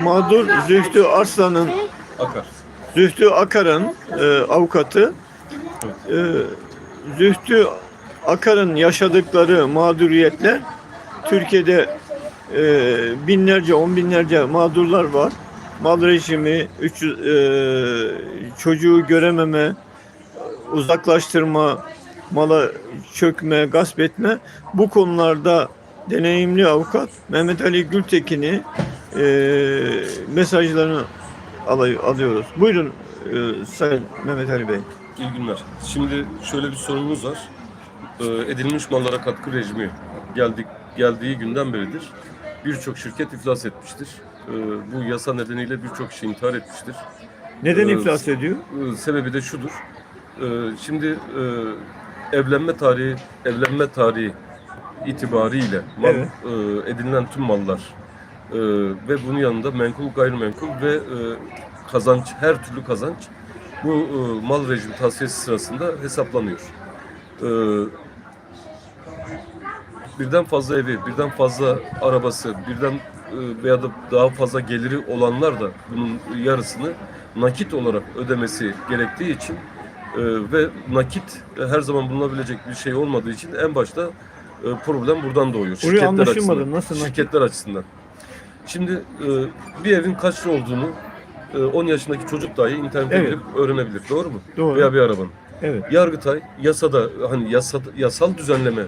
Mağdur Zühtü Arslan'ın Akar. Zühtü Akar'ın e, avukatı e, Zühtü Akar'ın yaşadıkları mağduriyetler Türkiye'de e, binlerce, on binlerce mağdurlar var. Mal rejimi, 300, e, çocuğu görememe, uzaklaştırma, mala çökme, gasp etme bu konularda deneyimli avukat Mehmet Ali Gültekin'i e, mesajlarını alay- alıyoruz. Buyurun e, Sayın Mehmet Ali Bey. İyi günler. Şimdi şöyle bir sorunumuz var. Ee, edilmiş mallara katkı rejimi geldik geldiği günden beridir birçok şirket iflas etmiştir. Ee, bu yasa nedeniyle birçok kişi intihar etmiştir. Neden Ee, iflas ediyor? Ee, sebebi de şudur. Ee, şimdi e, evlenme tarihi evlenme tarihi itibariyle mal, Evet. e, edinilen tüm mallar e, ve bunun yanında menkul gayrimenkul ve e, kazanç her türlü kazanç bu e, mal rejimi tavsiyesi sırasında hesaplanıyor. E, birden fazla evi, birden fazla arabası, birden e, veya da daha fazla geliri olanlar da bunun yarısını nakit olarak ödemesi gerektiği için e, ve nakit e, her zaman bulunabilecek bir şey olmadığı için en başta e, problem buradan doğuyor. Anlaşılmadı. açısından. Nasıl nakit? Şirketler açısından. Şimdi e, bir evin kaç lira olduğunu e, 10 yaşındaki çocuk dahi internete Evet. girip öğrenebilir. Doğru mu? Doğru. Veya bir arabanın. Evet. Yargıtay yasada hani yasa, yasal düzenleme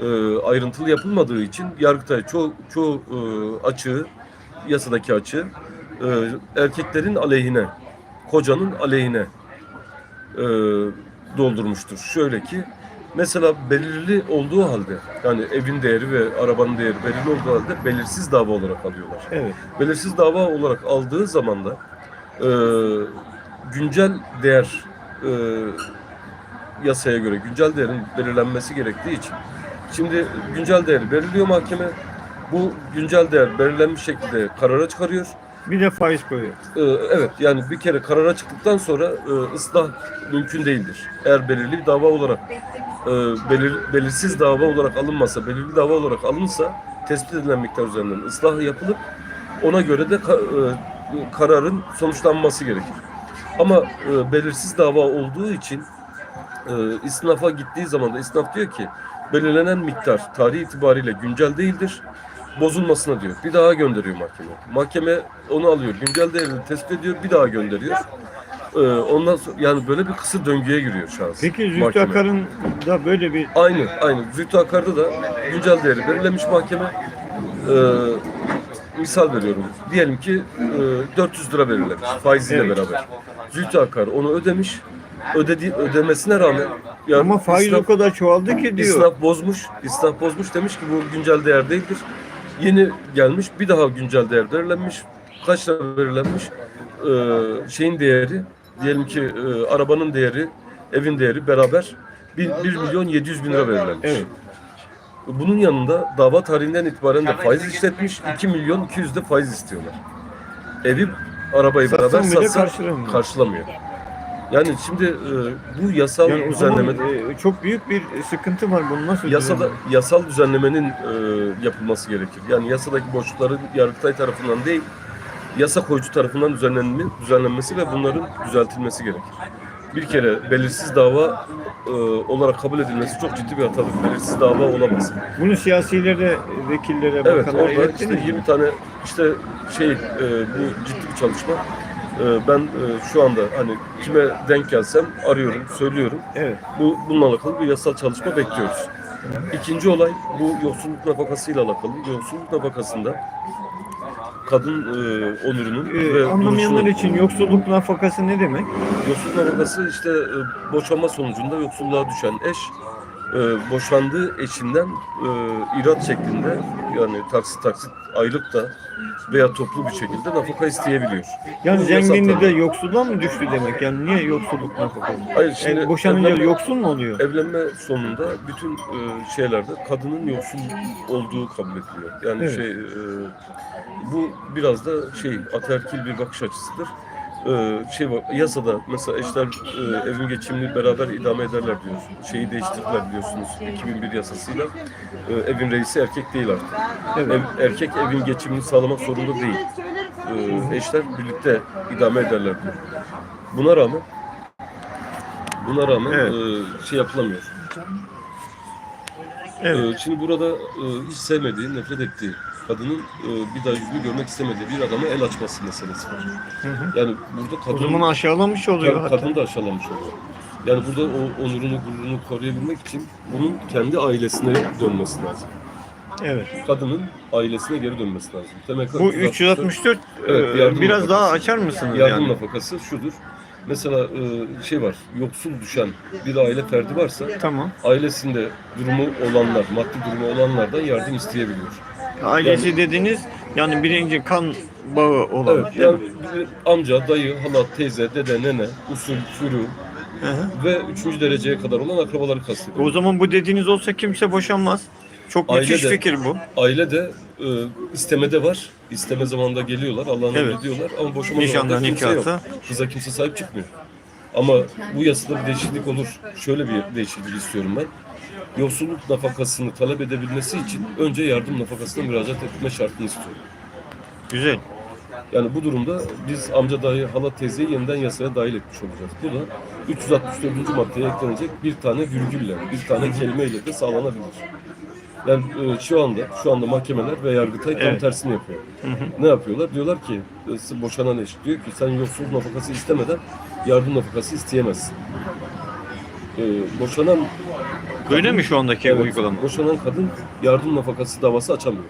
e, ayrıntılı yapılmadığı için Yargıtay çoğu, çoğu e, açığı yasadaki açığı e, erkeklerin aleyhine, kocanın aleyhine e, doldurmuştur. Şöyle ki mesela belirli olduğu halde yani evin değeri ve arabanın değeri belirli olduğu halde belirsiz dava olarak alıyorlar Evet. belirsiz dava olarak aldığı zaman da e, güncel değer e, yasaya göre güncel değerin belirlenmesi gerektiği için şimdi güncel değeri belirliyor mahkeme bu güncel değer belirlenmiş şekilde karara çıkarıyor. Bir de faiz koyuyor. E, evet yani bir kere karara çıktıktan sonra e, ıslah mümkün değildir. Eğer belirli bir dava olarak e, belir, belirsiz dava olarak alınmasa, belirli dava olarak alınsa tespit edilen miktar üzerinden ıslah yapılıp ona göre de e, kararın sonuçlanması gerekir. Ama belirsiz dava olduğu için e, isnafa gittiği zaman da isnaf diyor ki belirlenen miktar tarih itibariyle güncel değildir. Bozulmasına diyor. Bir daha gönderiyor mahkeme. Mahkeme onu alıyor. Güncel değerini tespit ediyor. Bir daha gönderiyor. E, ondan sonra yani böyle bir kısır döngüye giriyor şahıs. Peki Zühtü mahkeme. Akar'ın da böyle bir Aynı, aynı. Zühtü Akar'da da güncel değeri belirlemiş mahkeme. Ee, misal veriyorum. Diyelim ki e, 400 lira belirlemiş faiziyle Evet. beraber. Zühtü Akar onu ödemiş. Ödedi, ödemesine rağmen yani ama faiz İsnaf- o kadar çoğaldı ki diyor. İsnaf bozmuş. İsnaf bozmuş demiş ki bu güncel değer değildir. Yeni gelmiş bir daha güncel değer belirlenmiş. Kaç lira belirlenmiş? Ee, şeyin değeri diyelim ki e, arabanın değeri, evin değeri beraber 1, milyon 700 bin lira belirlenmiş. Evet. Bunun yanında dava tarihinden itibaren de faiz işletmiş. 2 milyon 200 de faiz istiyorlar. Evi arabayı Satsam beraber satsa karşılamıyor. karşılamıyor. Yani şimdi e, bu yasal Yani zaman düzenleme e, çok büyük bir sıkıntı var. Bunu nasıl Yasada, yasal düzenlemenin e, yapılması gerekir. Yani yasadaki boşlukların Yargıtay tarafından değil, yasa koyucu tarafından düzenlenme, düzenlenmesi ve bunların düzeltilmesi gerekir. Bir kere belirsiz dava e, olarak kabul edilmesi çok ciddi bir hatadır. Belirsiz dava olamaz. Bunu siyasilere, vekillere, Evet bakanlara orada ilettiniz işte mi? 20 tane işte şey e, bu ciddi bir çalışma. E, ben e, şu anda hani kime denk gelsem arıyorum, söylüyorum. Evet. Bu bununla alakalı bir yasal çalışma bekliyoruz. İkinci olay bu yoksulluk nafakasıyla alakalı. Yoksulluk nafakasında kadın e, onurunun Ee, ve anlamayanlar için yoksulluk nafakası ne demek? Yoksulluk nafakası işte e, boşanma sonucunda yoksulluğa düşen eş e, boşandığı eşinden e, irat şeklinde yani taksit taksit aylık da veya toplu bir şekilde nafaka isteyebiliyor. Yani zenginli de yoksuldan mı düştü demek? Yani niye yoksulluk nafakası? Hayır şimdi E, boşanınca evlenme- yoksul mu oluyor? Evlenme sonunda bütün e, şeylerde kadının yoksul olduğu kabul ediliyor. Yani Evet. şey e, bu biraz da şey ataerkil bir bakış açısıdır. E, şey var, yasada mesela eşler e, evin geçimini beraber idame ederler diyor. Şeyi değiştirdiler biliyorsunuz 2001 yasasıyla. E, evin reisi erkek değil artık. Evet. Ev- erkek evin geçimini sağlamak zorunda değil. e, eşler birlikte idame ederler diyor. Buna rağmen buna rağmen Evet. e, şey yapılamıyor. Evet. E, şimdi burada e, hiç sevmediği, nefret ettiği kadının e, bir daha yüzünü görmek istemediği bir adama el açması meselesi var. Hı hı. Yani burada O kadın zaman aşağılamış oluyor Tabii hatta. kadını da aşağılamış oluyor. Yani burada o onurunu, gururunu koruyabilmek için bunun kendi ailesine dönmesi lazım. Evet. Kadının ailesine geri dönmesi lazım. Demek Bu 364 Evet, e, yardım biraz daha nafakası. açar mısınız yardım yani? nafakası şudur. Mesela e, şey var, yoksul düşen bir aile ferdi varsa Tamam. ailesinde durumu olanlar, maddi durumu olanlardan yardım isteyebiliyor. Ailesi dediğiniz yani birinci kan bağı olan. Evet, değil yani mi? bir amca, dayı, hala, teyze, dede, nene, usul, furu Hı hı. ve üçüncü dereceye kadar olan akrabaları kastediyor. O zaman bu dediğiniz olsa kimse boşanmaz. Çok Aile müthiş de- fikir bu. Aile de e, istemede var. İsteme zamanında geliyorlar. Allah'ın Evet. emri diyorlar ama boşama Nişanda, zamanında kimse yok. nikahta. Kıza kimse sahip çıkmıyor. Ama bu yasada bir değişiklik olur. Şöyle bir değişiklik istiyorum ben. Yoksulluk nafakasını talep edebilmesi için önce yardım nafakasına müracaat etme şartını istiyorum. Güzel. Yani bu durumda biz amca dayı, hala teyzeyi yeniden yasaya dahil etmiş olacağız. Bu da 364. maddeye eklenecek bir tane virgülle, bir tane kelimeyle de sağlanabilir. Yani e, şu anda şu anda mahkemeler ve yargıtay tam Evet. tersini yapıyor. Ne yapıyorlar? Diyorlar ki e, boşanan eş diyor ki sen yoksulluk nafakası istemeden yardım nafakası isteyemezsin. E, boşanan Öyle mi şu andaki evet, uygulama? boşanan kadın yardım nafakası davası açamıyor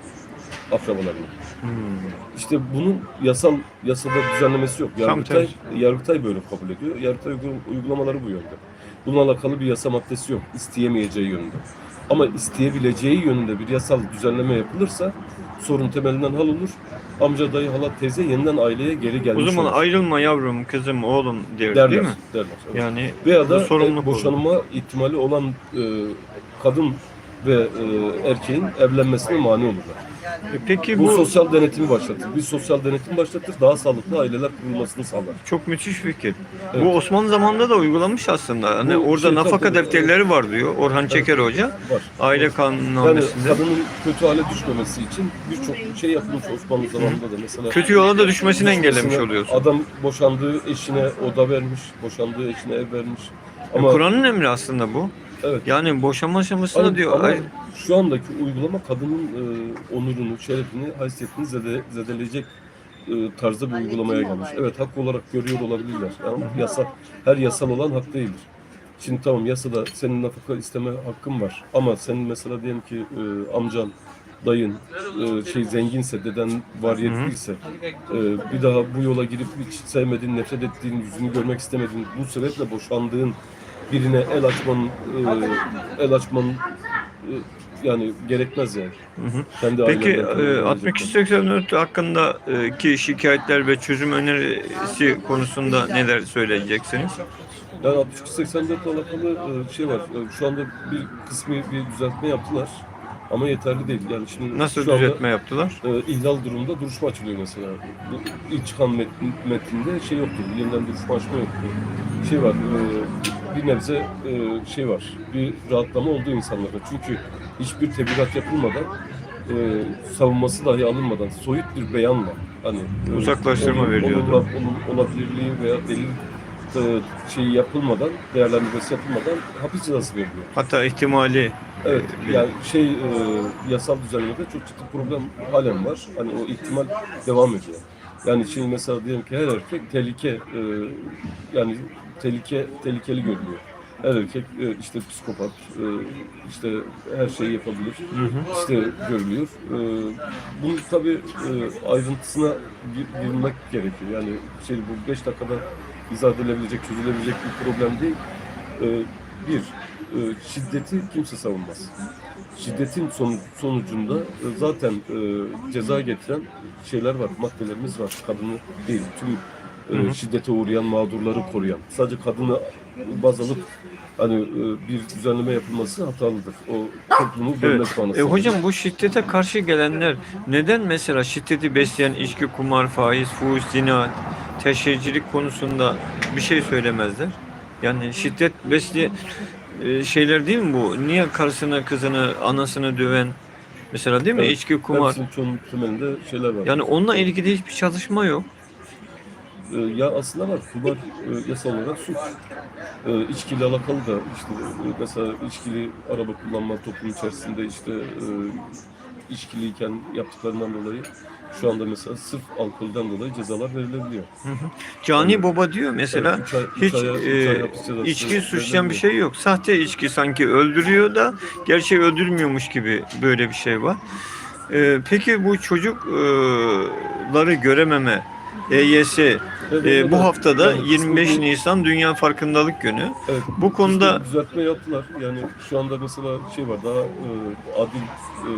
akrabalarına. Hmm. İşte bunun yasal yasada düzenlemesi yok. Yargıtay, Yargıtay böyle kabul ediyor. Yargıtay uygul- uygulamaları bu yönde. Bununla alakalı bir yasa maddesi yok. İsteyemeyeceği yönünde. Ama isteyebileceği yönünde bir yasal düzenleme yapılırsa sorun temelinden hal olur. Amca, dayı, hala, teyze yeniden aileye geri O gelmiş zaman olur. ayrılma yavrum, kızım, oğlum der, derler. değil mi? derler. evet. Yani Veya da sorumluluk e, boşanma ihtimali olan e, kadın ve e, erkeğin evlenmesine mani olurlar. E, peki Bu, bu sosyal denetimi başlatır. Bir sosyal denetim başlatır, daha sağlıklı aileler kurulmasını sağlar. çok müthiş fikir. Evet. Bu Osmanlı zamanında da uygulanmış aslında. Hani Bu orada şey nafaka tabii, defterleri var diyor Orhan Çeker Hoca. Var. Aile Yani kanunnamesinde. kadının kötü hale düşmemesi için birçok şey yapılmış Osmanlı zamanında da mesela. Kötü yola da düşmesini engellemiş oluyorsun. Adam boşandığı eşine oda vermiş, boşandığı eşine ev vermiş. Ama Kur'an'ın emri aslında bu. Evet. Yani boşanma aşamasında Ama- diyor. ama ay- şu andaki uygulama kadının e, onurunu, şerefini, haysiyetini zede, zedeleyecek e, tarzda bir uygulamaya gelmiş. Evet hak olarak görüyor olabilirler. Ama yasa, her yasal olan hak değildir. Şimdi tamam yasada senin nafaka isteme hakkın var. Ama senin mesela diyelim ki e, amcan, dayın e, şey zenginse, deden variyetliyse e, bir daha bu yola girip hiç sevmediğin, nefret ettiğin, yüzünü görmek istemediğin, bu sebeple boşandığın birine el açman, e, el açman e, yani gerekmez yani. Hı hı. Kendi Peki e, kendine 6284 hakkında e, ki şikayetler ve çözüm önerisi konusunda neler söyleyeceksiniz? Yani 6284 ile alakalı e, şey var. E, Şu anda bir kısmı bir düzeltme yaptılar. Ama yeterli değil. Yani şimdi Nasıl şu anda, düzeltme yaptılar? e, ihlal durumunda duruşma açılıyor mesela. Bu ilk çıkan metin, metinde şey yoktu. Yeniden duruşma açma yoktu. Şey var. e, bir nebze e, şey var. Bir rahatlama oldu insanlarda. Çünkü hiçbir tebligat yapılmadan e, savunması dahi alınmadan soyut bir beyanla hani e, Uzaklaştırma onun- veriyordu. onunla- onun olabilirliği veya delil e, şeyi yapılmadan, değerlendirmesi yapılmadan hapis cezası veriliyor. Hatta ihtimali Evet, e, yani şey e, yasal düzenlemede çok ciddi problem halen var. Hani o ihtimal devam ediyor. Yani şimdi mesela diyelim ki her erkek tehlike e, yani tehlike tehlikeli görülüyor. Her erkek e, işte psikopat, e, işte her şeyi yapabilir, işte görülüyor. E, bunu tabii e, ayrıntısına gir- girmek gerekiyor. Yani şey bu 5 dakikada izah edilebilecek, çözülebilecek bir problem değil. E, bir, e, şiddeti kimse savunmaz. Şiddetin sonu- sonucunda e, zaten e, ceza getiren şeyler var, maddelerimiz var. Kadını değil, tüm e, şiddete uğrayan mağdurları koruyan. Sadece kadını baz alıp hani e, bir düzenleme yapılması hatalıdır. O toplumu bölmek Evet. E, hocam bu şiddete karşı gelenler neden mesela şiddeti besleyen içki, kumar, faiz, fuhuş, zina, teşhircilik konusunda bir şey söylemezler? Yani şiddet besleyen şeyler değil mi bu? Niye karısını, kızını, anasını döven Mesela değil mi? Evet, İçki, kumar. Hepsinin çoğunun şeyler var. Yani onunla ilgili hiçbir çalışma yok. Ee, ya aslında var. Kumar e, yasal olarak suç. Ee, içkiyle alakalı da işte e, mesela içkili araba kullanma toplum içerisinde işte e, içkiliyken yaptıklarından dolayı şu anda mesela sırf alkolden dolayı cezalar verilebiliyor. Cani Evet. Baba diyor mesela Evet, üç ay- üç hiç e, ay cezası içki suçlayan bir şey yok. Sahte içki sanki öldürüyor da gerçek öldürmüyormuş gibi böyle bir şey var. E, peki bu çocukları görememe EYS e, bu haftada Yani 25 kısmi- Nisan Dünya Farkındalık Günü. Evet, Bu konuda düzeltme yaptılar. Yani şu anda mesela şey var daha e, adil e,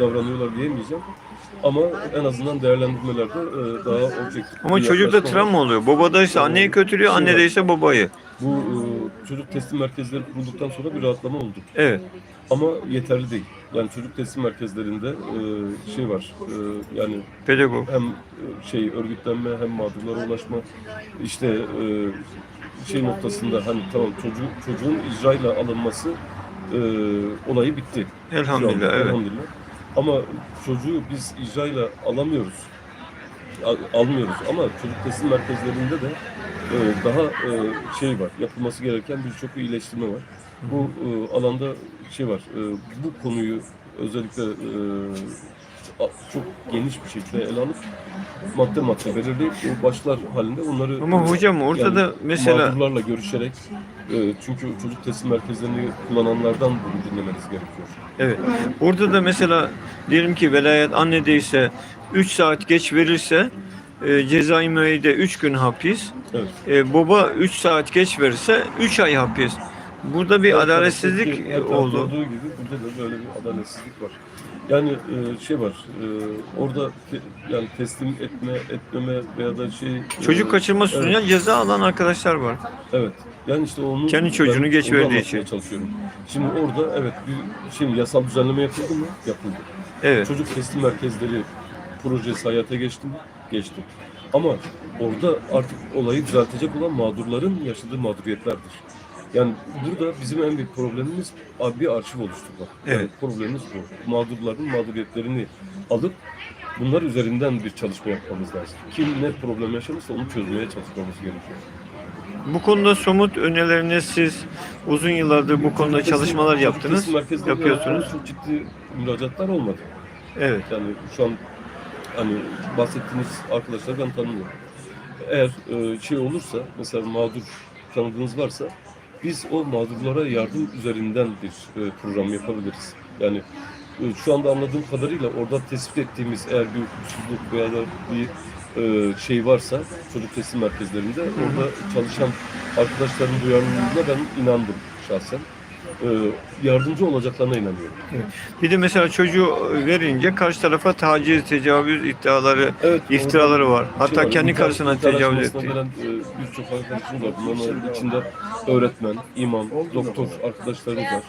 davranıyorlar diyemeyeceğim. Ama en azından değerlendirmelerde e, daha objektif. ama çocukta yaklaşma var. travma oluyor. Babadaysa anneyi kötülüyor, Şey var. annedeyse babayı. Bu e, çocuk teslim merkezleri kurulduktan sonra bir rahatlama oldu. Evet. Ama yeterli değil. Yani çocuk teslim merkezlerinde e, şey var. e, yani Pedagog. hem e, şey örgütlenme hem mağdurlara ulaşma işte e, şey noktasında hani tamam çocuğu, çocuğun icrayla alınması e, olayı bitti. şu anda, Elhamdülillah. Evet. elhamdülillah. Ama çocuğu biz icrayla alamıyoruz. Al- almıyoruz ama çocuk teslim merkezlerinde de e, daha e, şey var. Yapılması gereken birçok iyileştirme var. Bu e, alanda şey var. e, bu konuyu özellikle e, çok geniş bir şekilde ele alıp madde madde belirleyip o başlar halinde onları Ama hocam orada yani da mesela mağdurlarla görüşerek e, çünkü çocuk teslim merkezlerini kullananlardan bunu dinlemeniz gerekiyor. Evet. Orada da mesela diyelim ki velayet annedeyse 3 saat geç verirse e, cezai müeyyide 3 gün hapis. Evet. E, baba 3 saat geç verirse 3 ay hapis. Burada bir Her adaletsizlik tarafta oldu. olduğu gibi burada da böyle bir adaletsizlik var. Yani e, şey var, e, orada te- yani teslim etme, etmeme veya da şey... e, Çocuk kaçırma evet. suçundan ceza alan arkadaşlar var. Evet. Yani işte onu Kendi çocuğunu ben geç verdiği için. çalışıyorum. Şimdi orada evet bir şimdi yasal düzenleme yapıldı mı? Yapıldı. Evet. Çocuk teslim merkezleri projesi hayata geçti mi? Geçti. Ama orada artık olayı düzeltecek olan mağdurların yaşadığı mağduriyetlerdir. Yani burada bizim en büyük problemimiz bir arşiv oluşturmak. Yani Evet. problemimiz bu. Mağdurların mağduriyetlerini alıp bunlar üzerinden bir çalışma yapmamız lazım. Kim ne problem yaşamışsa onu çözmeye çalışmamız gerekiyor. Bu konuda somut önerileriniz siz uzun yıllardır bu konuda Çocuk çalışmalar yaptınız, yapıyorsunuz. Çok ciddi müracaatlar olmadı. Evet. Yani şu an hani bahsettiğiniz arkadaşlar ben tanımıyorum. Eğer e, şey olursa mesela mağdur tanıdığınız varsa biz o mağdurlara yardım üzerinden bir e, program yapabiliriz. Yani e, şu anda anladığım kadarıyla orada tespit ettiğimiz eğer bir hukuksuzluk veya da bir e, şey varsa çocuk teslim merkezlerinde orada çalışan arkadaşların duyarlılığına ben inandım şahsen. E, yardımcı olacaklarına inanıyorum. Bir de mesela çocuğu verince karşı tarafa taciz, tecavüz iddiaları, Evet, iftiraları var. Şey Hatta var, kendi internet- karısına tecavüz etti. E, birçok arkadaşımız var. Bunların içinde öğretmen, imam, doktor arkadaşlarımız var.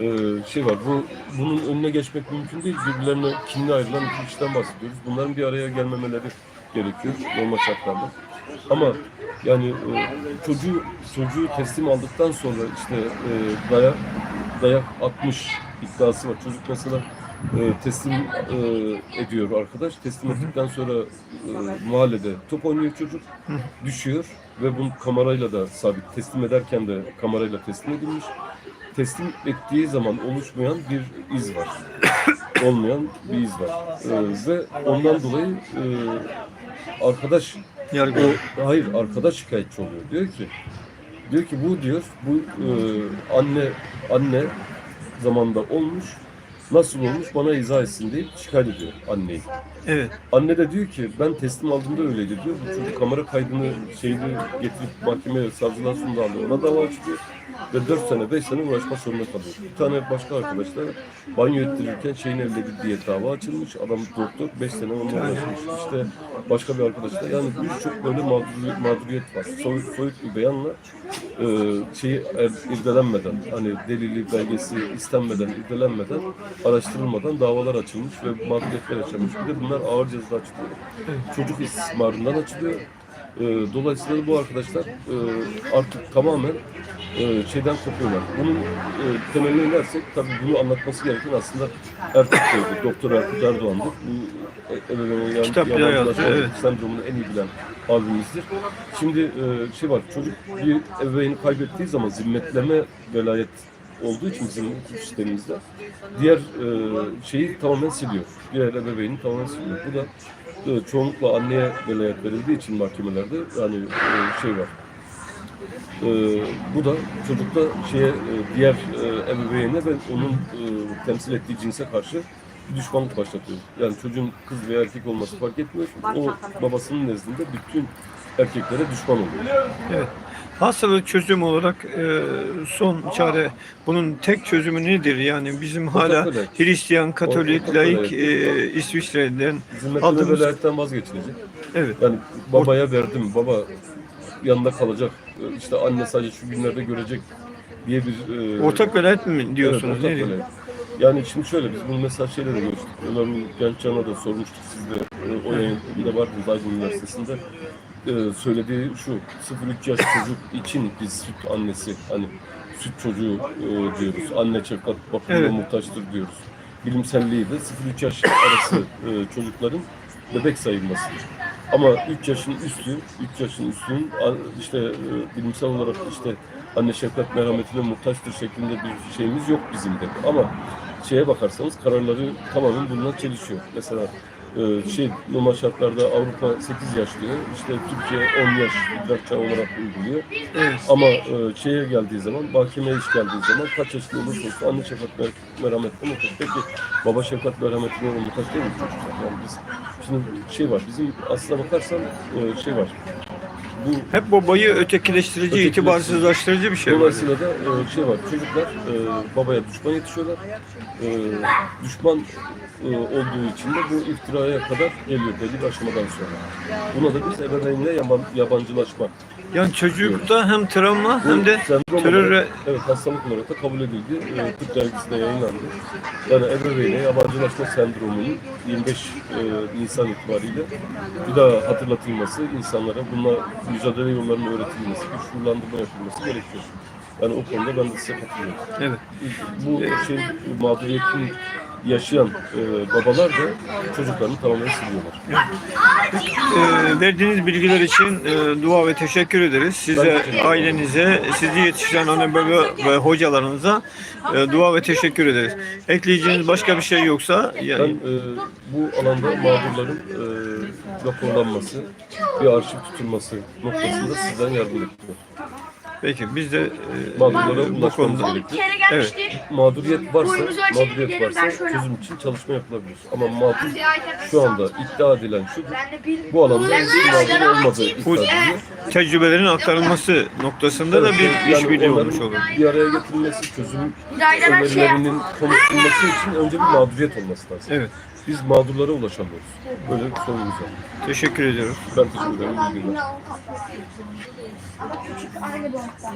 E, şey var, bu bunun önüne geçmek mümkün değil. Birbirlerine kinli ayrılan iki kişiden bahsediyoruz. Bunların bir araya gelmemeleri gerekiyor normal şartlarda. Ama yani e, çocuğu çocuğu teslim aldıktan sonra işte e, dayak dayak atmış iddiası var. Çocuk mesela e, teslim e, ediyor arkadaş. Teslim ettikten sonra e, mahallede top oynuyor çocuk. Düşüyor ve bunu kamerayla da sabit. Teslim ederken de kamerayla teslim edilmiş. Teslim ettiği zaman oluşmayan bir iz var. Olmayan bir iz var. E, ve ondan dolayı e, arkadaş Yargı. o, hayır arkadaş şikayetçi oluyor. Diyor ki diyor ki bu diyor bu e, anne anne zamanında olmuş nasıl olmuş bana izah etsin diye şikayet ediyor anneyi. Evet. Anne de diyor ki ben teslim aldığımda öyleydi diyor. Bu çocuk kamera kaydını şeyini getirip mahkemeye savcılar sundu alıyor. Ona dava açılıyor. Ve 4 sene 5 sene uğraşmak zorunda kalıyor. Bir tane başka arkadaş da banyo ettirirken şeyin elledi diye dava açılmış. Adam doktor 5 sene onunla uğraşmış. İşte başka bir arkadaş da yani birçok böyle mağduriyet, mağduriyet var. Soy, soyut bir beyanla e, şeyi er- irdelenmeden hani delili belgesi istenmeden irdelenmeden araştırılmadan davalar açılmış ve mağduriyetler yaşamış. Bir de bunlar ağır ceza açılıyor. Çocuk istismarından açılıyor. E, dolayısıyla bu arkadaşlar e, artık tamamen e, şeyden kopuyorlar. Bunun e, temeline inersek tabii bunu anlatması gereken aslında Erkut Bey'dir. Doktor Erkut Erdoğan'dır. Bu ebeveyn Kitap yazdı, evet. sendromunu en iyi bilen abimizdir. Şimdi e, şey var, çocuk bir ebeveyni kaybettiği zaman zimmetleme velayet olduğu için bizim sistemimizde diğer e, şeyi tamamen siliyor. Diğer ebeveyni tamamen siliyor. Bu da e, çoğunlukla anneye velayet verildiği için mahkemelerde yani e, şey var. E, bu da çocukta şeye e, diğer e, ebeveyne ve onun e, temsil ettiği cinse karşı bir düşmanlık başlatıyor. Yani çocuğun kız veya erkek olması fark etmiyor. O babasının nezdinde bütün erkeklere düşman oluyor. Evet. Hastalık çözüm olarak e, son çare bunun tek çözümü nedir? Yani bizim hala. Hristiyan, Katolik, laik e, İsviçre'den Aldığımız- velayetten vazgeçilecek. evet. Yani babaya verdim, baba yanında kalacak, işte anne sadece şu günlerde görecek diye bir... e, Ortak velayet mi diyorsunuz? Evet, ortak velayet. Yani şimdi şöyle biz bunu mesela şeyle de görüştük. Ömer Gençcan'a da sormuştuk siz de e, o yayında vardınız Aydın Üniversitesi'nde. E, söylediği şu 0-3 yaş çocuk için biz süt annesi hani süt çocuğu e, diyoruz. Anne şefkat bakımına Evet. muhtaçtır diyoruz. Bilimselliği de 0-3 yaş arası e, çocukların bebek sayılmasıdır. Ama 3 yaşın üstü, 3 yaşın üstünün işte e, bilimsel olarak işte anne şefkat merhametine muhtaçtır şeklinde bir şeyimiz yok bizim de. Ama şeye bakarsanız kararları tamamen bununla çelişiyor. Mesela şey normal şartlarda Avrupa 8 yaş diyor. İşte Türkiye 10 yaş idrak çağı olarak uyguluyor. Evet. Ama e, şeye geldiği zaman, mahkemeye iş geldiği zaman kaç yaşında olursa olsun anne şefkat mer- merhametine muhtaç. Peki baba şefkat merhametine muhtaç değil mi çocuklar? Yani biz, şimdi şey var, bizim aslına bakarsan e, şey var. Bu Hep babayı ötekileştirici, Ötekileştirici. itibarsızlaştırıcı bir şey var. Dolayısıyla da e, şey var, çocuklar e, babaya düşman yetişiyorlar. E, düşman e, olduğu için de bu iftiraya kadar geliyor belli bir aşamadan sonra. Buna da biz ebeveynle yaban, yabancılaşma. Yani çocukta hem travma hem de sendrom teröre olarak, evet, hastalık olarak da kabul edildi. E, Tıp dergisinde yayınlandı. Yani ebeveynle yabancılaşma sendromunun 25 e, Nisan itibariyle bir daha hatırlatılması, insanlara bununla mücadele yollarının öğretilmesi, şuurlandırma yapılması gerekiyor. Yani o konuda ben de size katılıyorum. evet. Bu şey mağduriyetin yaşayan e, babalar da çocuklarını tamamen siliyorlar. Ee, verdiğiniz bilgiler için e, dua ve teşekkür ederiz. Size, ailenize, sizi yetiştiren anne baba ve hocalarınıza e, dua ve teşekkür ederiz. Ekleyeceğiniz başka bir şey yoksa Ben yani, e, bu alanda mağdurların e, raporlanması, bir arşiv tutulması noktasında sizden yardım bekliyorum. Peki biz de e, Mağdurlara bu ulaşmamız konuda gerekiyor. gelmişti. Mağduriyet varsa, Boyumuzu ölçelim mağduriyet ben varsa şöyle çözüm için çalışma yapılabilir. Ama mağdur şu anda iddia edilen şudur. Ben de bir Bu alanda böyle mağdur olmadığı ediliyor. tecrübelerin aktarılması noktasında da bir işbirliği onların olmuş olur. Bir araya getirilmesi, çözüm şey önerilerinin konuşulması için önce bir mağduriyet olması lazım. Evet. Biz mağdurlara ulaşamıyoruz. Böyle bir sorunumuz var. Teşekkür ediyoruz. Ben teşekkür ederim. İyi günler. Ama küçük aynı boyutta.